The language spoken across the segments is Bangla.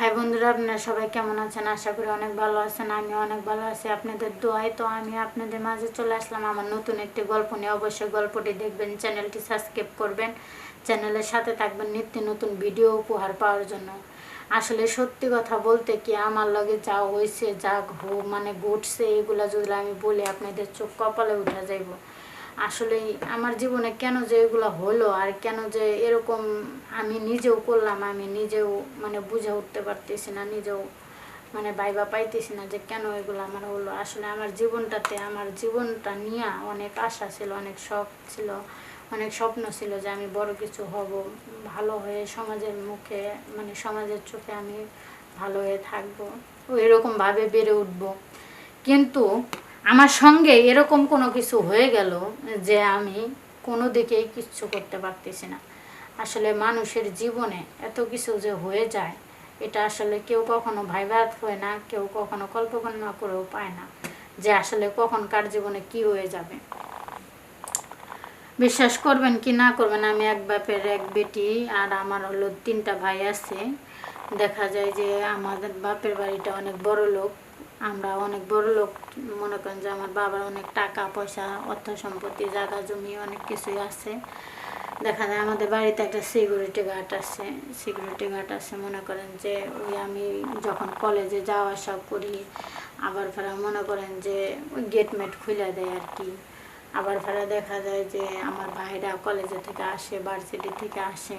হাই বন্ধুরা, আপনারা সবাই কেমন আছেন? আশা করি অনেক ভালো আছেন আমি অনেক ভালো আছি। আপনাদের দোয়ায় তো আমি আপনাদের মাঝে চলে আসলাম আমার নতুন একটি গল্প নিয়ে। অবশ্যই গল্পটি দেখবেন, চ্যানেলটি সাবস্ক্রাইব করবেন, চ্যানেলের সাথে থাকবেন নিত্য নতুন ভিডিও উপহার পাওয়ার জন্য। আসলে সত্যি কথা বলতে কি, আমার লগে যা হয়েছে, যা মানে ঘটছে, এগুলো যদি আমি বলি, আপনাদের চোখ কপালে উঠে যাইব। আসলে আমার জীবনে কেন যে এগুলো হলো আর কেন যে এরকম আমি নিজেও করলাম, আমি নিজেও মানে বুঝে উঠতে পারতেছি না, নিজেও মানে বাইবা পাইতেছি না যে কেন এগুলো আমার হলো। আসলে আমার জীবনটাতে, আমার জীবনটা নিয়ে অনেক আশা ছিল, অনেক শখ ছিল, অনেক স্বপ্ন ছিল যে আমি বড় কিছু হব, ভালো হয়ে সমাজের মুখে মানে সমাজের চোখে আমি ভালো হয়ে থাকব এরকমভাবে বেড়ে উঠবো। কিন্তু আমার সঙ্গে এরকম কোনো কিছু হয়ে গেল যে আমি কোনো দিকেই কিচ্ছু করতে পারতেছি না। আসলে মানুষের জীবনে এত কিছু যে হয়ে যায়, এটা আসলে কেউ কখনো ভাইবাত হয় না, কেউ কখনো কল্পনা করেও পায় না যে আসলে কখন কার জীবনে কি হয়ে যাবে। বিশ্বাস করবেন কি না করবেন, আমি এক বাপের এক বেটি আর আমার হলো তিনটা ভাই আছে। দেখা যায় যে আমাদের বাপের বাড়িটা অনেক বড় লোক। আমরা অনেক বড় লোক, মনে করেন যে আমার বাবার অনেক টাকা, পয়সা, অর্থ সম্পত্তি, জায়গা, জমি, অনেক কিছুই আছে। দেখা যায় আমাদের বাড়িতে একটা সিকিউরিটি গার্ড আছে। সিকিউরিটি গার্ড আছে, মনে করেন যে ওই আমি যখন কলেজে যাওয়া আসা করি, আবার ফেরা মনে করেন যে ওই গেটমেট খুলে দেয় আর কি আবার ফেরা দেখা যায় যে আমার ভাইরা কলেজে থেকে আসে ভার্সিটি থেকে আসে,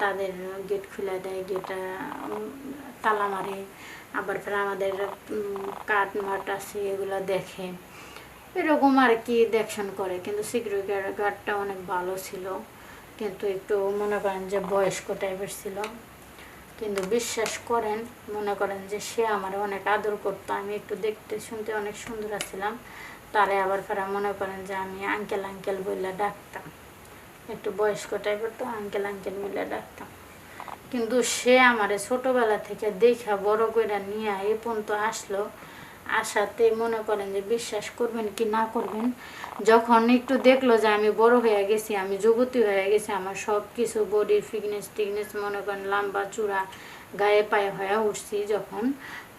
তাদের গেট খুলে দেয় গেট তালা মারে আবার ফের আমাদের কাঠ মাঠ আছে, এগুলো দেখে। এরকম আর কি দেখশন করে, কিন্তু সিকিউরিটি গার্ডটা অনেক ভালো ছিল। কিন্তু একটু মনে করেন যে বয়স্ক টাইপের ছিল। কিন্তু বিশ্বাস করেন, মনে করেন যে সে আমার অনেক আদর করতো। আমি একটু দেখতে শুনতে অনেক সুন্দর আছিলাম। তারে আবার ফেরা মনে করেন যে আমি আঙ্কেল আঙ্কেল বললে ডাকতাম। একটু বয়স্ক টাইপের তো আঙ্কেল আঙ্কেল বললে ডাকতাম। কিন্তু সে আমারে ছোটবেলা থেকে দেখা বড় করে নিয়ে এ পর্যন্ত আসলো। আসাতে মনে করেন যে বিশ্বাস করবেন কি না করবেন। যখন একটু দেখল যে আমি বড় হয়ে গেছি, আমি যুবতী হয়ে গেছি, আমার সব কিছু বডির ফিটনেস টিকনেস মনে করেন লম্বা চূড়া গায়ে পায়ে হয়ে উঠছি যখন,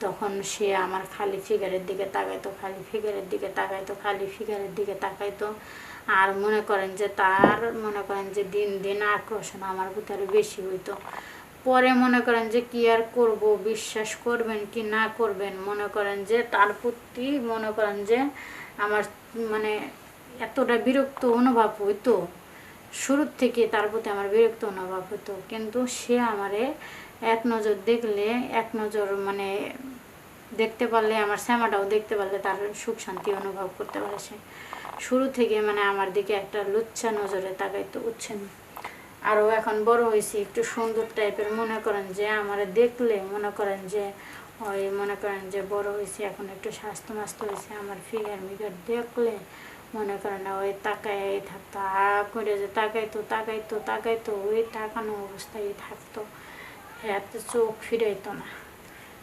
তখন সে আমার খালি ফিগারের দিকে তাকাইতো, খালি ফিগারের দিকে তাকাইতো, খালি ফিগারের দিকে তাকাইতো। আর মনে করেন যে তার মনে করেন যে দিন দিন আকর্ষণ আমার ভিতরে বেশি হইতো। পরে মনে করেন যে কি আর করব, বিশ্বাস করবেন কি না করবেন? মনে করেন যে তার প্রতি মনে করেন যে আমার মানে এতটা বিরক্ত অনুভব হইতো। শুরুর থেকে তার প্রতি আমার বিরক্ত অনুভব হতো কিন্তু সে আমারে এক নজর দেখলে, এক নজর মানে দেখতে পারলে, আমার শ্যামাটাও দেখতে পারলে, তার সুখ শান্তি অনুভব করতে পারে সে। শুরু থেকে মানে আমার দিকে একটা লুচ্ছা নজরে তাকাইতো উচ্ছেন আরও এখন বড় হয়েছি, একটু সুন্দর টাইপের মনে করেন যে আমার দেখলে মনে করেন যে, ওই মনে করেন যে বড় হয়েছে, এখন একটু স্বাস্থ্য মাস্ত হয়েছে, আমার ফিগার মিগার দেখলে মনে করেন ওই তাকায় থাকতো, আ করে যে তাকাইতো তাকাইতো তাকাইতো, ওই তাকানো অবস্থায় থাকতো, এত চোখ ফিরাইতো না।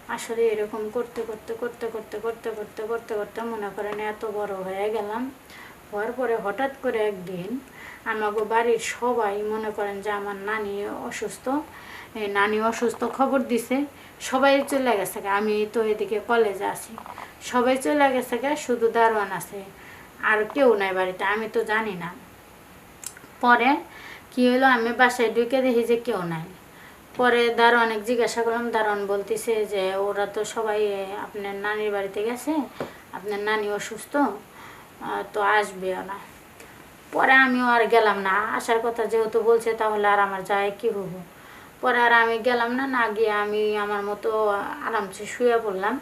আসলে এরকম করতে করতে করতে করতে করতে করতে করতে করতে মনে করেন এত বড় হয়ে গেলাম, হওয়ার পরে হঠাৎ করে একদিন আমাকে বাড়ির সবাই মনে করেন যে আমার নানি অসুস্থ নানি অসুস্থ খবর দিছে, সবাই চলে গেছে। আমি তো এদিকে কলেজে আছি, সবাই চলে গেছে শুধু দারোয়ান আছে, আর কেউ নাই বাড়িতে, আমি তো জানি না। পরে কি হলো আমি বাসায় ঢুকে দেখি যে কেউ নাই। পরে দারোয়ান এক জিজ্ঞাসা করলাম, দারোয়ান বলতেছে যে ওরা তো সবাই আপনার নানির বাড়িতে গেছে, আপনার নানি অসুস্থ তো আসবে ওরা পরে আমিও আর গেলাম না। আসার কথা যেহেতু বলছে, তাহলে আর আমার যায় কি হব? পরে আর আমি গেলাম না না গিয়ে আমি আমার মতো আরামসে শুয়ে পড়লাম।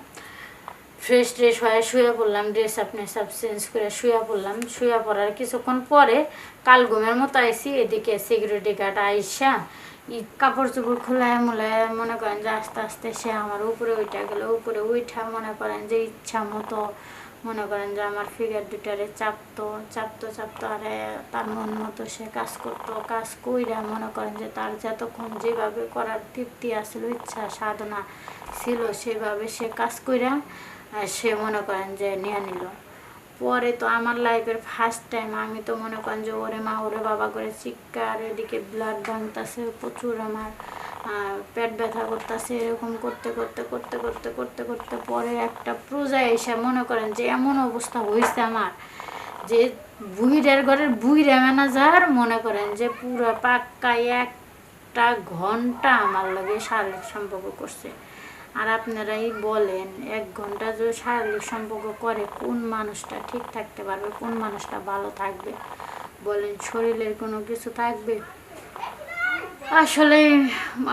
ফ্রেশ ট্রেশ হয়ে শুয়ে পড়লাম ড্রেস আপ আপনি সব চেঞ্জ করে শুয়ে পড়লাম। শুয়ে পড়ার কিছুক্ষণ পরে কাল ঘুমের মতো আইসি, এদিকে সিকিউরিটি গার্ড আইসা কাপড় চোপড় খোলায় মোলায় মনে করেন যে আস্তে আস্তে সে আমার উপরে উঠা গেল। উপরে উঠা মনে করেন যে ইচ্ছা মতো মনে করেন যে আমার ফিগার দুটারে চাপতো চাপতো চাপতো, আরে তার মন মতো সে কাজ করতো, কাজ কইরা মনে করেন যে তার যতক্ষণ যেভাবে করার তৃপ্তি আসলো ইচ্ছা, সাধনা ছিল, সেভাবে সে কাজ কইরা সে মনে করেন যে নিয়ে নিল। পরে তো আমার লাইফের ফার্স্ট টাইম আমি তো মনে করেন যে ওরে মা, ওরে বাবা করে চিৎকার, এদিকে ব্লাড ভাঙতাছে প্রচুর আমার। পেট ব্যথা করতেছে, এরকম করতে করতে করতে করতে করতে করতে পরে একটা প্রজায় এসে মনে করেন যে এমন অবস্থা হয়েছে আমার যে বুইরের ঘরের বুইরা ম্যানেজার মনে করেন যে পুরো পাক্কা একটা ঘণ্টা আমার লাগে শারীরিক সম্পর্ক করছে। আর আপনারাই বলেন, এক ঘণ্টা যদি শারীরিক সম্পর্ক করে, কোন মানুষটা ঠিক থাকতে পারবে, কোন মানুষটা ভালো থাকবে? বলেন, শরীরের কোনো কিছু থাকবে? আসলে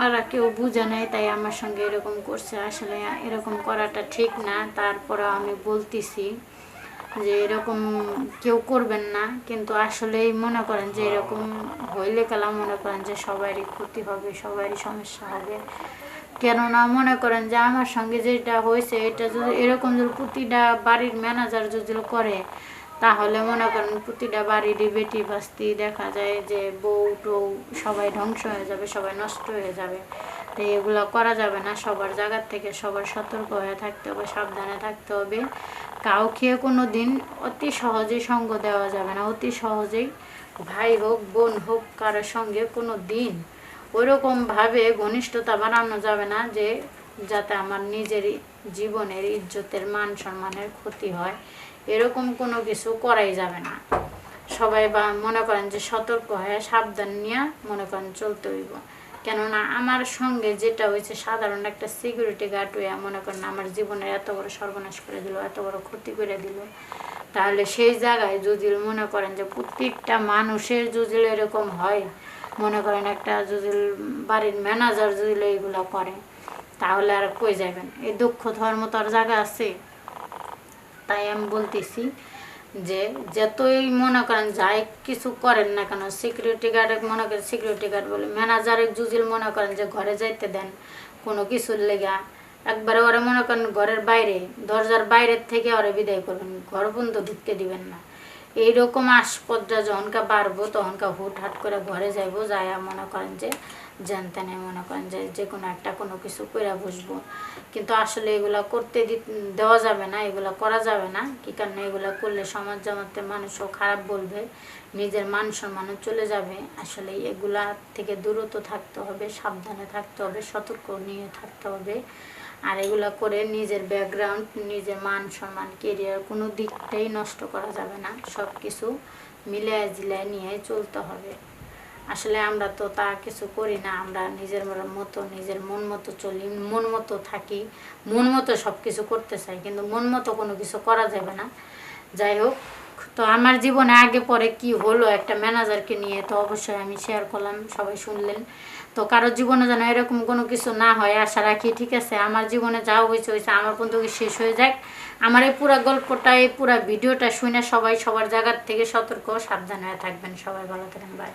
ওরা কেউ বুঝে নাই, তাই আমার সঙ্গে এরকম করছে। আসলে এরকম করাটা ঠিক না তারপরে আমি বলতেছি যে এরকম কেউ করবেন না। কিন্তু আসলেই মনে করেন যে এরকম হইলে কালা মনে করেন যে সবারই ক্ষতি হবে, সবারই সমস্যা হবে। কেননা মনে করেন যে আমার সঙ্গে যেটা হয়েছে, এটা যদি এরকম যদি প্রতিটা বাড়ির ম্যানেজার যদি করে তাহলে মনে করেন প্রতিটা বাড়িরই বেটি বাস্তি দেখা যায় যে বউ টৌ সবাই ধ্বংস হয়ে যাবে, সবাই নষ্ট হয়ে যাবে। তো এগুলো করা যাবে না, সবার জায়গার থেকে সবার সতর্ক হয়ে থাকতে হবে, সাবধানে থাকতে হবে। কাউকে কোনো দিন অতি সহজেই সঙ্গ দেওয়া যাবে না, অতি সহজেই ভাই হোক, বোন হোক, কারোর সঙ্গে কোনো দিন ওইরকমভাবে ঘনিষ্ঠতা বানানো যাবে না যে যাতে আমার নিজের জীবনের ইজ্জতের মান সম্মানের ক্ষতি হয়। এরকম কোনো কিছু করাই যাবে না। সবাই বা মনে করেন যে সতর্ক হয়ে সাবধান নিয়ে মনে করেন চলতে হইব। কেননা আমার সঙ্গে যেটা হয়েছে, সাধারণ একটা সিকিউরিটি গার্ড হয়ে মনে করেন আমার জীবনের এত বড় সর্বনাশ করে দিল, এত বড় ক্ষতি করে দিল। তাহলে সেই জায়গায় যদি মনে করেন যে প্রত্যেকটা মানুষের যদি এরকম হয়, মনে করেন একটা যদি বাড়ির ম্যানেজার যদি এইগুলো করে, তাহলে আর কই যাবেন এই দুঃখ ধর্ম তো আর জায়গা আছে। তাই আমি বলতেছি যে যতই মনে করেন যাই কিছু করেন না কেন সিকিউরিটি গার্ড মনে করেন সিকিউরিটি গার্ড বলে ম্যানেজারে জুজিল মনে করেন যে ঘরে যাইতে দেন কোনো কিছুর লেগা, একবারে ওরা মনে করেন ঘরের বাইরে, দরজার বাইরের থেকে ওরা বিদায় করবেন, ঘর পর্যন্ত ঢুকতে দিবেন না। এইরকম আসপদটা যখনকা বাড়বো, তখনকা হুট হাট করে ঘরে যাইবো, যাইয়া মনে করেন যে, জানতেনে মনে করেন যে যে কোনো একটা কোনো কিছু করে বসবো। কিন্তু আসলে এগুলা করতে দেওয়া যাবে না, এগুলা করা যাবে না। কি কারণে এগুলা করলে সমাজ জামাতে মানুষও খারাপ বলবে, নিজের মান সম্মানও চলে যাবে। আসলে এগুলা থেকে দূরত থাকতে হবে, সাবধানে থাকতে হবে, সতর্ক নিয়ে থাকতে হবে। আর এগুলা করে নিজের ব্যাকগ্রাউন্ড নিজের মান সম্মান কেরিয়ার কোনো দিকটাই নষ্ট করা যাবে না। সব কিছু মিলিয়ে জিলায় নিয়ে চলতে হবে। আসলে আমরা তো তা কিছু করি না, আমরা নিজের মতো, নিজের মন মতো চলি, মন মতো থাকি, মন মতো সব কিছু করতে চাই, কিন্তু মন মতো কোনো কিছু করা যাবে না। যাই হোক তো আমার জীবনে আগে পরে কি হলো একটা ম্যানেজারকে নিয়ে, তো অবশ্যই আমি শেয়ার করলাম, সবাই শুনলেন। তো কারোর জীবনে যেন এরকম কোনো কিছু না হয়, আশা রাখি, ঠিক আছে? আমার জীবনে যাও হয়েছে হয়েছে আমার পর্যন্ত শেষ হয়ে যাক? আমার এই পুরো গল্পটা, এই পুরো ভিডিওটা শুনে সবাই সবার জায়গার থেকে সতর্ক সাবধান হয়ে থাকবেন। সবাই ভালো থাকেন বাই